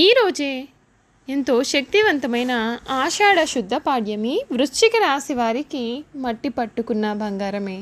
ఈరోజే ఎంతో శక్తివంతమైన ఆషాఢ శుద్ధ పాడ్యమి వృశ్చిక రాశి వారికి మట్టి పట్టుకున్న బంగారమే.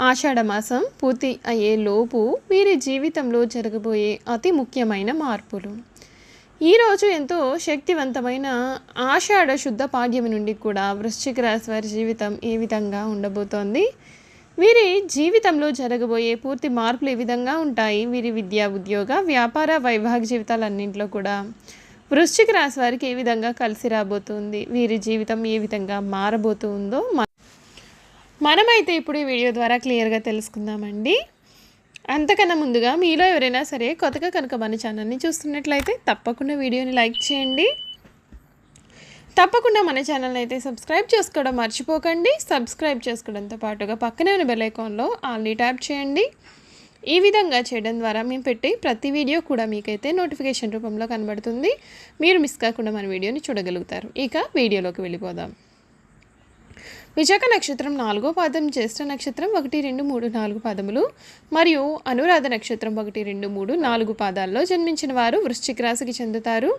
ఆషాఢ మాసం పూర్తి అయ్యే లోపు వీరి జీవితంలో జరగబోయే అతి ముఖ్యమైన మార్పులు. ఈరోజు ఎంతో శక్తివంతమైన ఆషాఢ శుద్ధ పాడ్యమి నుండి కూడా వృశ్చిక రాశి వారి జీవితం ఏ విధంగా ఉండబోతోంది? వీరి జీవితంలో జరగబోయే పూర్తి మార్పులు ఏ విధంగా ఉంటాయి? వీరి విద్యా ఉద్యోగ వ్యాపార వైవాహిక జీవితాలన్నింటిలో కూడా వృశ్చిక రాశి వారికి ఏ విధంగా కలిసి రాబోతుంది? వీరి జీవితం ఏ విధంగా మారబోతుందో మనమైతే ఇప్పుడు ఈ వీడియో ద్వారా క్లియర్గా తెలుసుకుందామండి. అంతకన్నా ముందుగా మీలో ఎవరైనా సరే కొత్తగా కనుక మన ఛానల్ని చూస్తున్నట్లయితే తప్పకుండా వీడియోని లైక్ చేయండి. తప్పకుండా మన ఛానల్ అయితే సబ్స్క్రైబ్ చేసుకోవడం మర్చిపోకండి. సబ్స్క్రైబ్ చేసుకోవడంతో పాటుగా పక్కనే ఉన్న బెల్ ఐకాన్లో ఆల్ని ట్యాప్ చేయండి. ఈ విధంగా చేయడం ద్వారా మేము పెట్టే ప్రతి వీడియో కూడా మీకైతే నోటిఫికేషన్ రూపంలో కనబడుతుంది. మీరు మిస్ కాకుండా మన వీడియోని చూడగలుగుతారు. ఇక వీడియోలోకి వెళ్ళిపోదాం. విశాఖ నక్షత్రం నాలుగో పాదం జ్యేష్ఠ నక్షత్రం ఒకటి రెండు మూడు నాలుగు పాదములు మరియు అనురాధ నక్షత్రం ఒకటి రెండు మూడు నాలుగు పాదాల్లో జన్మించిన వారు వృశ్చిక రాశికి చెందుతారు.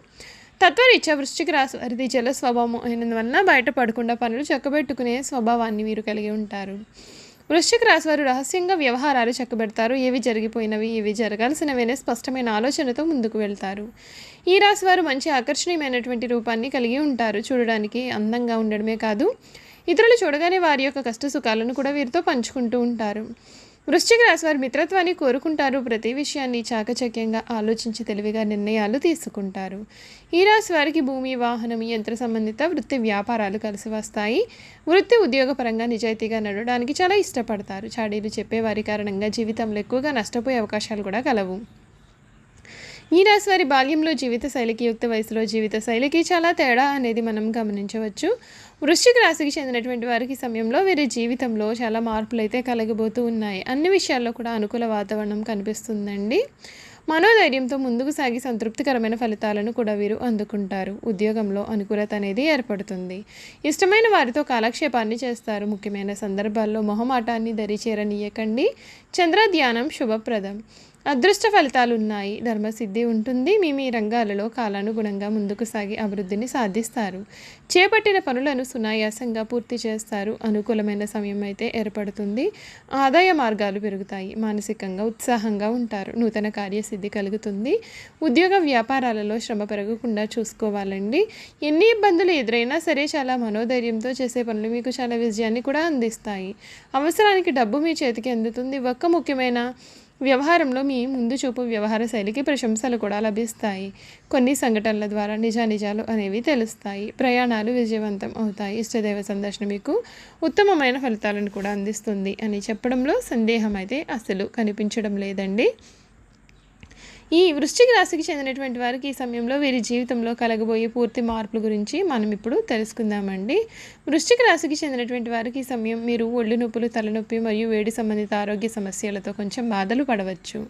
తత్వరీత్యా వృశ్చిక రాశి వారిది జల స్వభావం అయినందువలన బయటపడకుండా పనులు చక్కబెట్టుకునే స్వభావాన్ని వీరు కలిగి ఉంటారు. వృశ్చిక రాశి వారు రహస్యంగా వ్యవహారాలు చక్కబెడతారు. ఏవి జరిగిపోయినవి ఏవి జరగాల్సినవేనే స్పష్టమైన ఆలోచనతో ముందుకు వెళ్తారు. ఈ రాశి వారు మంచి ఆకర్షణీయమైనటువంటి రూపాన్ని కలిగి ఉంటారు. చూడడానికి అందంగా ఉండడమే కాదు ఇతరులు చూడగానే వారి యొక్క కష్ట సుఖాలను కూడా వీరితో పంచుకుంటూ ఉంటారు. వృశ్చిక రాశి వారి మిత్రత్వాన్ని కోరుకుంటారు. ప్రతి విషయాన్ని చాకచక్యంగా ఆలోచించి తెలివిగా నిర్ణయాలు తీసుకుంటారు. ఈ రాశి వారికి భూమి వాహనం యంత్ర సంబంధిత వృత్తి వ్యాపారాలు కలిసి వస్తాయి. వృత్తి ఉద్యోగపరంగా నిజాయితీగా నడవడానికి చాలా ఇష్టపడతారు. చాడీలు చెప్పేవారి కారణంగా జీవితంలో ఎక్కువగా నష్టపోయే అవకాశాలు కూడా కలవు. ఈ రాశి వారి బాల్యంలో జీవిత శైలికి యుక్త వయసులో జీవిత శైలికి చాలా తేడా అనేది మనం గమనించవచ్చు. వృశ్చిక రాశికి చెందినటువంటి వారికి సమయంలో వీరి జీవితంలో చాలా మార్పులు అయితే కలగబోతూ ఉన్నాయి. అన్ని విషయాల్లో కూడా అనుకూల వాతావరణం కనిపిస్తుందండి. మనోధైర్యంతో ముందుకు సాగి సంతృప్తికరమైన ఫలితాలను కూడా వీరు అందుకుంటారు. ఉద్యోగంలో అనుకూలత అనేది ఏర్పడుతుంది. ఇష్టమైన వారితో కాలక్షేపాన్ని చేస్తారు. ముఖ్యమైన సందర్భాల్లో మొహమాటాన్ని దరిచేరనీయకండి. చంద్ర ధ్యానం శుభప్రదం. అదృష్ట ఫలితాలు ఉన్నాయి. ధర్మసిద్ధి ఉంటుంది. మీ మీ రంగాలలో కాలానుగుణంగా ముందుకు సాగి అభివృద్ధిని సాధిస్తారు. చేపట్టిన పనులను సునాయాసంగా పూర్తి చేస్తారు. అనుకూలమైన సమయం అయితే ఏర్పడుతుంది. ఆదాయ మార్గాలు పెరుగుతాయి. మానసికంగా ఉత్సాహంగా ఉంటారు. నూతన కార్యసిద్ధి కలుగుతుంది. ఉద్యోగ వ్యాపారాలలో శ్రమ పెరగకుండా చూసుకోవాలండి. ఎన్ని ఇబ్బందులు ఎదురైనా సరే చాలా మనోధైర్యంతో చేసే పనులు మీకు చాలా విజయాన్ని కూడా అందిస్తాయి. అవసరానికి డబ్బు మీ చేతికి అందుతుంది. ఒక్క ముఖ్యమైన వ్యవహారంలో మీ ముందు చూపు వ్యవహార శైలికి ప్రశంసలు కూడా లభిస్తాయి. కొన్ని సంఘటనల ద్వారా నిజానిజాలు అనేవి తెలుస్తాయి. ప్రయాణాలు విజయవంతం అవుతాయి. ఇష్టదైవ సందర్శన మీకు ఉత్తమమైన ఫలితాలను కూడా అందిస్తుంది. అని చెప్పడంలో సందేహం అయితే అసలు కనిపించడం లేదండి. ఈ వృశ్చిక రాశికి చెందినటువంటి వారికి ఈ సమయంలో వీరి జీవితంలో కలగబోయే పూర్తి మార్పుల గురించి మనం ఇప్పుడు తెలుసుకుందామండి. వృశ్చిక రాశికి చెందినటువంటి వారికి ఈ సమయం మీరు ఒళ్ళు నొప్పులు తలనొప్పి మరియు వేడి సంబంధిత ఆరోగ్య సమస్యలతో కొంచెం బాధలు పడవచ్చు.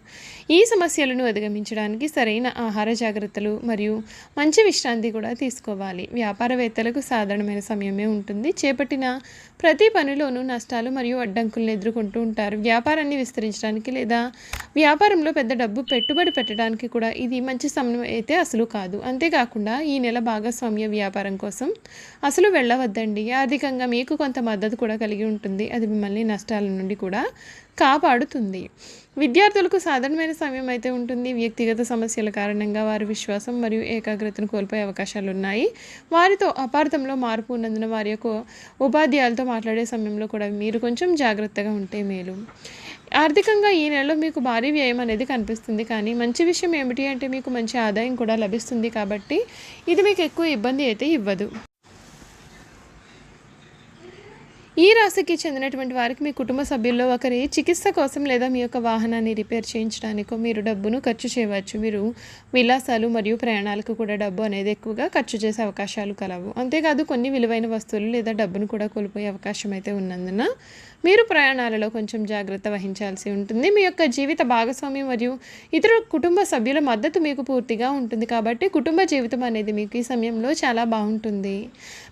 ఈ సమస్యలను అధిగమించడానికి సరైన ఆహార జాగ్రత్తలు మరియు మంచి విశ్రాంతి కూడా తీసుకోవాలి. వ్యాపారవేత్తలకు సాధారణమైన సమయమే ఉంటుంది. చేపట్టిన ప్రతి పనిలోనూ నష్టాలు మరియు అడ్డంకులను ఎదుర్కొంటూ ఉంటారు. వ్యాపారాన్ని విస్తరించడానికి లేదా వ్యాపారంలో పెద్ద డబ్బు పెట్టుబడి పెట్ట పెట్టడానికి కూడా ఇది మంచి సమయం అయితే అసలు కాదు. అంతేకాకుండా ఈ నెల భాగస్వామ్య వ్యాపారం కోసం అసలు వెళ్ళవద్దండి. ఆర్థికంగా మీకు కొంత మద్దతు కూడా కలిగి ఉంటుంది. అది మిమ్మల్ని నష్టాల నుండి కూడా కాపాడుతుంది. విద్యార్థులకు సాధారణమైన సమయం అయితే ఉంటుంది. వ్యక్తిగత సమస్యల కారణంగా వారి విశ్వాసం మరియు ఏకాగ్రతను కోల్పోయే అవకాశాలు ఉన్నాయి. వారితో అపార్థంలో మార్పు ఉన్నందున వారి యొక్క ఉపాధ్యాయులతో మాట్లాడే సమయంలో కూడా మీరు కొంచెం జాగ్రత్తగా ఉంటే మేలు. ఆర్థికంగా ఈ నెలలో మీకు భారీ వ్యయం అనేది కనిపిస్తుంది. కానీ మంచి విషయం ఏమిటి అంటే మీకు మంచి ఆదాయం కూడా లభిస్తుంది కాబట్టి ఇది మీకు ఎక్కువ ఇబ్బంది అయితే ఇవ్వదు. ఈ రాశికి చెందినటువంటి వారికి మీ కుటుంబ సభ్యుల్లో ఒకరి చికిత్స కోసం లేదా మీ యొక్క వాహనాన్ని రిపేర్ చేయించడానికో మీరు డబ్బును ఖర్చు చేయవచ్చు. మీరు విలాసాలు మరియు ప్రయాణాలకు కూడా డబ్బు అనేది ఎక్కువగా ఖర్చు చేసే అవకాశాలు కలవు. అంతేకాదు కొన్ని విలువైన వస్తువులు లేదా డబ్బును కూడా కోల్పోయే అవకాశం అయితే ఉన్నందున మీరు ప్రయాణాలలో కొంచెం జాగ్రత్త వహించాల్సి ఉంటుంది. మీ యొక్క జీవిత భాగస్వామి మరియు ఇతర కుటుంబ సభ్యుల మద్దతు మీకు పూర్తిగా ఉంటుంది. కాబట్టి కుటుంబ జీవితం అనేది మీకు ఈ సమయంలో చాలా బాగుంటుంది.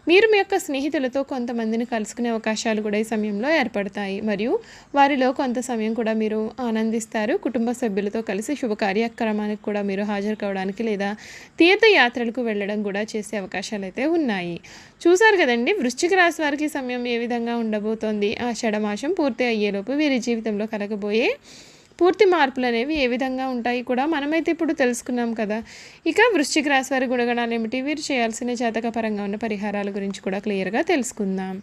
మీరు మీ యొక్క స్నేహితులతో కొంతమందిని కలుసుకునే అవకాశాలు కూడా ఈ సమయంలో ఏర్పడతాయి. మరియు వారిలో కొంత సమయం కూడా మీరు ఆనందిస్తారు. కుటుంబ సభ్యులతో కలిసి శుభ కార్యక్రమానికి కూడా మీరు హాజరు కావడానికి లేదా తీర్థయాత్రలకు వెళ్ళడం కూడా చేసే అవకాశాలు అయితే ఉన్నాయి. చూసారు కదండి వృశ్చిక రాశి వారికి సమయం ఏ విధంగా ఉండబోతోంది? ఆ మాసం పూర్తి అయ్యేలోపు వీరి జీవితంలో కలగబోయే పూర్తి మార్పులు అనేవి ఏ విధంగా ఉంటాయి కూడా మనమైతే ఇప్పుడు తెలుసుకున్నాం కదా. ఇక వృశ్చిక రాశి వారి గుణగణాలు ఏమిటి? వీరు చేయాల్సిన జాతక పరంగా ఉన్న పరిహారాల గురించి కూడా క్లియర్గా తెలుసుకుందాం.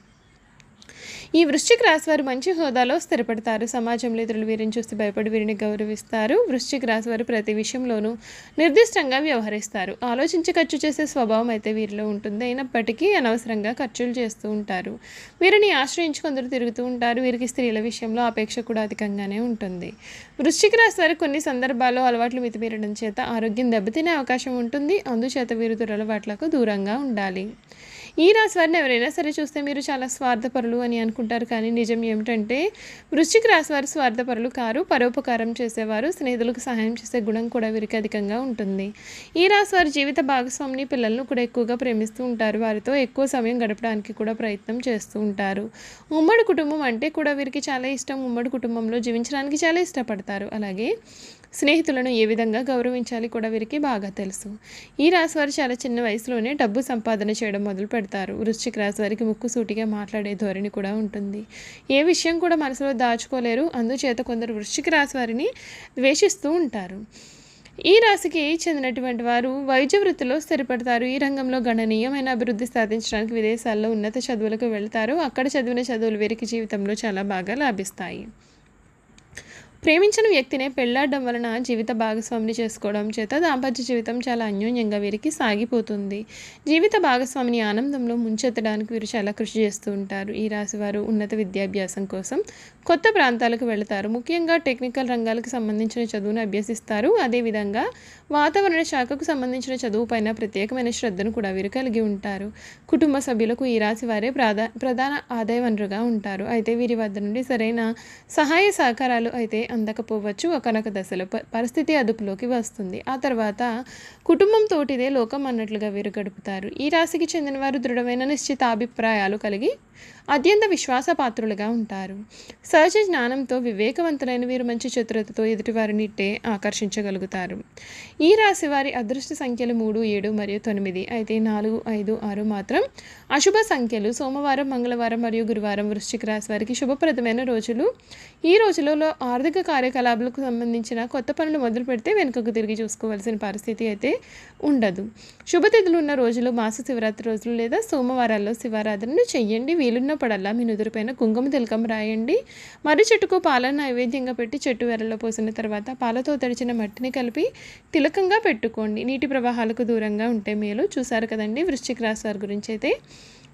ఈ వృశ్చిక రాశి వారు మంచి హోదాలో స్థిరపడతారు. సమాజంలో ఇతరులు వీరిని చూసి భయపడి వీరిని గౌరవిస్తారు. వృశ్చిక రాశి వారు ప్రతి విషయంలోనూ నిర్దిష్టంగా వ్యవహరిస్తారు. ఆలోచించి ఖర్చు చేసే స్వభావం అయితే వీరిలో ఉంటుంది. అయినప్పటికీ అనవసరంగా ఖర్చులు చేస్తూ ఉంటారు. వీరిని ఆశ్రయించి కొందరు తిరుగుతూ ఉంటారు. వీరికి స్త్రీల విషయంలో అపేక్ష కూడా అధికంగానే ఉంటుంది. వృశ్చిక రాశి వారు కొన్ని సందర్భాల్లో అలవాట్లు మితిమీరడం చేత ఆరోగ్యం దెబ్బతినే అవకాశం ఉంటుంది. అందుచేత వీరు దురలవాట్లకు దూరంగా ఉండాలి. ఈ రాశి వారిని ఎవరైనా సరే చూస్తే మీరు చాలా స్వార్థపరులు అని అనుకుంటారు. కానీ నిజం ఏమిటంటే వృశ్చిక రాశి వారు స్వార్థపరులు కారు పరోపకారం చేసేవారు స్నేహితులకు సహాయం చేసే గుణం కూడా వీరికి అధికంగా ఉంటుంది. ఈ రాశి వారి జీవిత భాగస్వామిని పిల్లలను కూడా ఎక్కువగా ప్రేమిస్తూ ఉంటారు. వారితో ఎక్కువ సమయం గడపడానికి కూడా ప్రయత్నం చేస్తూ ఉంటారు. ఉమ్మడి కుటుంబం అంటే కూడా వీరికి చాలా ఇష్టం. ఉమ్మడి కుటుంబంలో జీవించడానికి చాలా ఇష్టపడతారు. అలాగే స్నేహితులను ఏ విధంగా గౌరవించాలి కూడా వీరికి బాగా తెలుసు. ఈ రాశి వారు చాలా చిన్న వయసులోనే డబ్బు సంపాదన చేయడం మొదలు పెడతారు. వృశ్చిక రాశి వారికి ముక్కు సూటిగా మాట్లాడే ధోరణి కూడా ఉంటుంది. ఏ విషయం కూడా మనసులో దాచుకోలేరు. అందుచేత కొందరు వృశ్చిక రాశి వారిని ద్వేషిస్తూ ఉంటారు. ఈ రాశికి చెందినటువంటి వారు వైద్య వృత్తిలో స్థిరపడతారు. ఈ రంగంలో గణనీయమైన అభివృద్ధి సాధించడానికి విదేశాల్లో ఉన్నత చదువులకు వెళ్తారు. అక్కడ చదివిన చదువులు వీరికి జీవితంలో చాలా బాగా లాభిస్తాయి. ప్రేమించిన వ్యక్తినే పెళ్ళాడడం వలన జీవిత భాగస్వామిని చేసుకోవడం చేత దాంపత్య జీవితం చాలా అన్యోన్యంగా వీరికి సాగిపోతుంది. జీవిత భాగస్వామిని ఆనందంలో ముంచెత్తడానికి వీరు చాలా కృషి చేస్తూ ఉంటారు. ఈ రాశి వారు ఉన్నత విద్యాభ్యాసం కోసం కొత్త ప్రాంతాలకు వెళతారు. ముఖ్యంగా టెక్నికల్ రంగాలకు సంబంధించిన చదువును అభ్యసిస్తారు. అదేవిధంగా వాతావరణ శాఖకు సంబంధించిన చదువు పైన ప్రత్యేకమైన శ్రద్ధను కూడా వీరు కలిగి ఉంటారు. కుటుంబ సభ్యులకు ఈ రాశి వారే ప్రాధా ప్రధాన ఆదాయ వనరుగా ఉంటారు. అయితే వీరి వద్ద నుండి సరైన సహాయ సహకారాలు అయితే అందకపోవచ్చు ఒకనొక దశలో పరిస్థితి అదుపులోకి వస్తుంది. ఆ తర్వాత కుటుంబం తోటిదే లోకం అన్నట్లుగా వీరు గడుపుతారు. ఈ రాశికి చెందిన వారు దృఢమైన నిశ్చితాభిప్రాయాలు కలిగి అత్యంత విశ్వాసపాత్రులుగా ఉంటారు. సహజ జ్ఞానంతో వివేకవంతులైన వీరు మంచి చతురతతో ఎదుటివారినిట్టే ఆకర్షించగలుగుతారు. ఈ రాశి వారి అదృష్ట సంఖ్యలు మూడు ఏడు మరియు తొమ్మిది. అయితే నాలుగు ఐదు ఆరు మాత్రం అశుభ సంఖ్యలు. సోమవారం మంగళవారం మరియు గురువారం వృశ్చిక రాశి వారికి శుభప్రదమైన రోజులు. ఈ రోజులలో ఆర్థిక కార్యకలాపాలకు సంబంధించిన కొత్త పనులు మొదలు పెడితే వెనుకకు తిరిగి చూసుకోవాల్సిన పరిస్థితి అయితే ఉండదు. శుభతిథులు ఉన్న రోజులు మాస శివరాత్రి రోజులు లేదా సోమవారాల్లో శివారాధనను చెయ్యండి. వీలున్నప్పుడల్లా మీ నుదురుపైన కుంకుమ తిలకం రాయండి. మర్రి చెట్టుకు పాలను నైవేద్యంగా పెట్టి చెట్టు వెరలో పోసిన తర్వాత పాలతో తడిచిన మట్టిని కలిపి తిలకంగా పెట్టుకోండి. నీటి ప్రవాహాలకు దూరంగా ఉంటే మేలు. చూసారు కదండి వృశ్చిక రాశి వారి గురించి అయితే.